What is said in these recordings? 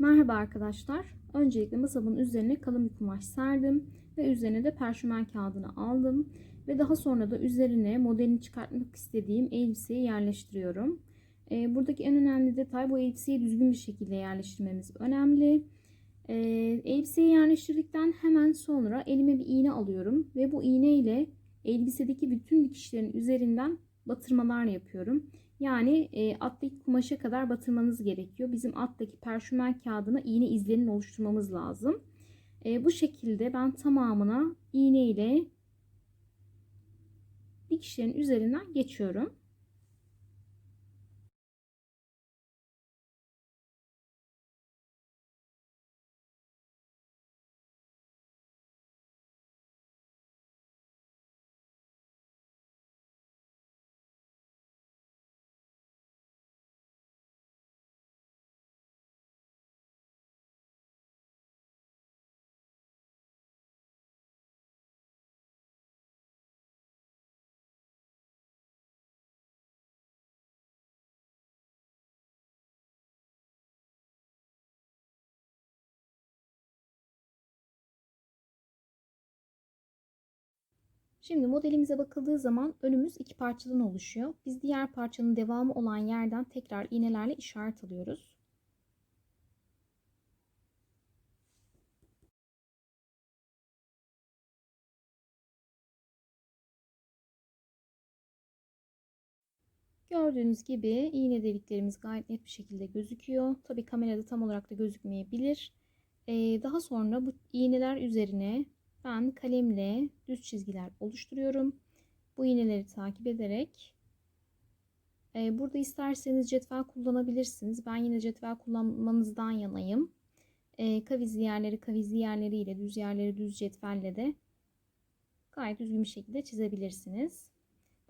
Merhaba arkadaşlar. Öncelikle masamın üzerine kalın bir kumaş serdim ve üzerine de perşümen kağıdını aldım ve daha sonra da üzerine modelini çıkartmak istediğim elbiseyi yerleştiriyorum. Ee, buradaki en önemli detay bu elbiseyi düzgün bir şekilde yerleştirmemiz önemli. Ee, elbiseyi yerleştirdikten hemen sonra elime bir iğne alıyorum ve bu iğne ile elbisedeki bütün dikişlerin üzerinden batırmalar yapıyorum. Yani e, alttaki kumaşa kadar batırmanız gerekiyor. Bizim alttaki perşümen kağıdına iğne izlerini oluşturmamız lazım. E, bu şekilde ben tamamına iğne ile dikişlerin üzerinden geçiyorum. Şimdi modelimize bakıldığı zaman önümüz iki parçadan oluşuyor. Biz diğer parçanın devamı olan yerden tekrar iğnelerle işaret alıyoruz. Gördüğünüz gibi iğne deliklerimiz gayet net bir şekilde gözüküyor. Tabi kamerada tam olarak da gözükmeyebilir. Ee, daha sonra bu iğneler üzerine ben kalemle düz çizgiler oluşturuyorum. Bu iğneleri takip ederek e, burada isterseniz cetvel kullanabilirsiniz. Ben yine cetvel kullanmanızdan yanayım. E, kavizli yerleri kavizli yerleriyle düz yerleri düz cetvelle de gayet düzgün bir şekilde çizebilirsiniz.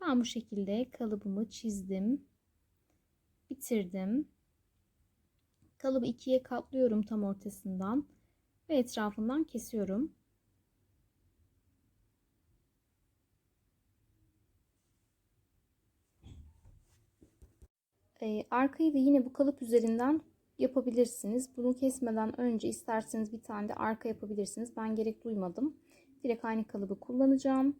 Ben bu şekilde kalıbımı çizdim. Bitirdim. Kalıbı ikiye katlıyorum tam ortasından ve etrafından kesiyorum. Ee, arkayı da yine bu kalıp üzerinden yapabilirsiniz. Bunu kesmeden önce isterseniz bir tane de arka yapabilirsiniz. Ben gerek duymadım. Direkt aynı kalıbı kullanacağım.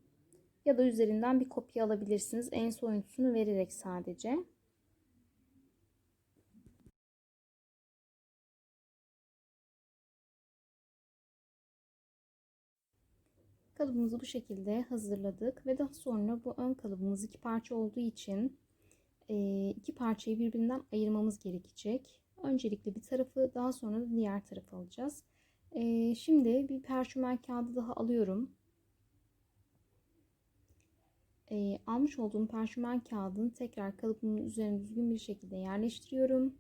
Ya da üzerinden bir kopya alabilirsiniz. En soyuntusunu vererek sadece. Kalıbımızı bu şekilde hazırladık ve daha sonra bu ön kalıbımız iki parça olduğu için iki parçayı birbirinden ayırmamız gerekecek. Öncelikle bir tarafı daha sonra da diğer tarafı alacağız. Şimdi bir perşümen kağıdı daha alıyorum. Almış olduğum perşümen kağıdını tekrar kalıbımın üzerine düzgün bir şekilde yerleştiriyorum.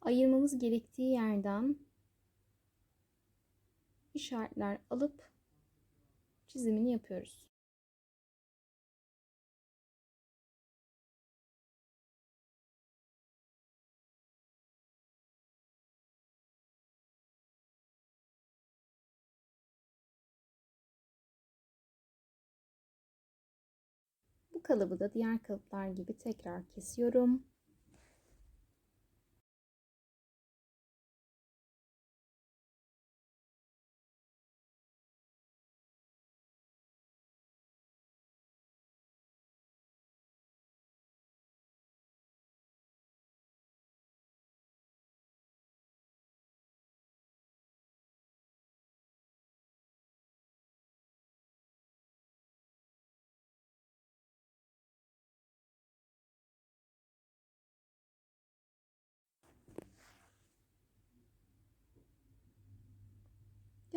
Ayırmamız gerektiği yerden işaretler alıp çizimini yapıyoruz. Bu kalıbı da diğer kalıplar gibi tekrar kesiyorum.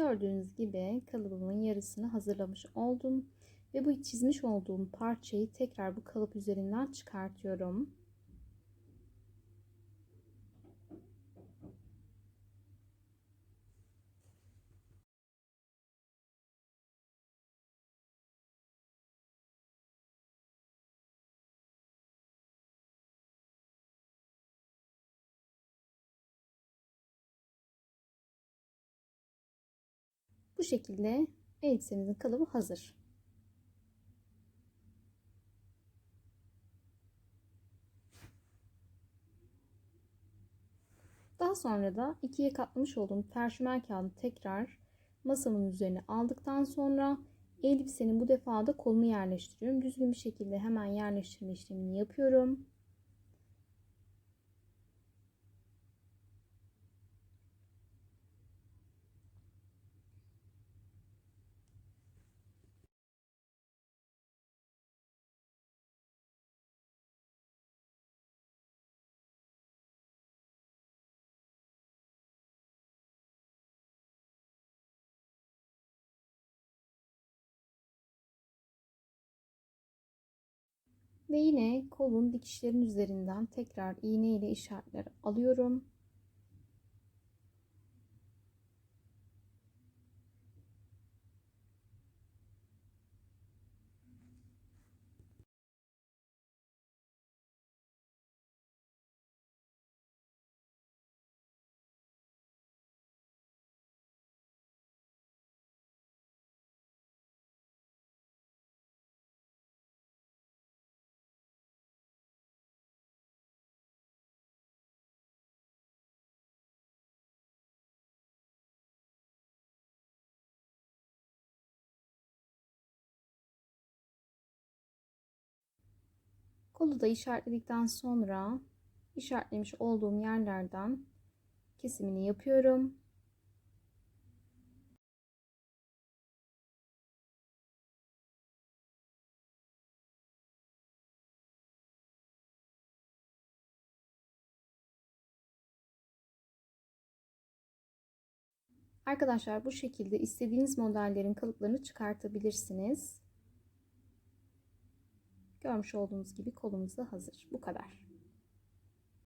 Gördüğünüz gibi kalıbımın yarısını hazırlamış oldum. Ve bu çizmiş olduğum parçayı tekrar bu kalıp üzerinden çıkartıyorum. Bu şekilde elbisemizin kalıbı hazır. Daha sonra da ikiye katlamış olduğum tercümen kağıdı tekrar masamın üzerine aldıktan sonra elbisenin bu defa da kolunu yerleştiriyorum. Düzgün bir şekilde hemen yerleştirme işlemini yapıyorum. Ve yine kolun dikişlerin üzerinden tekrar iğne ile işaretler alıyorum. Kolu da işaretledikten sonra işaretlemiş olduğum yerlerden kesimini yapıyorum. Arkadaşlar bu şekilde istediğiniz modellerin kalıplarını çıkartabilirsiniz. Görmüş olduğunuz gibi kolumuz da hazır. Bu kadar.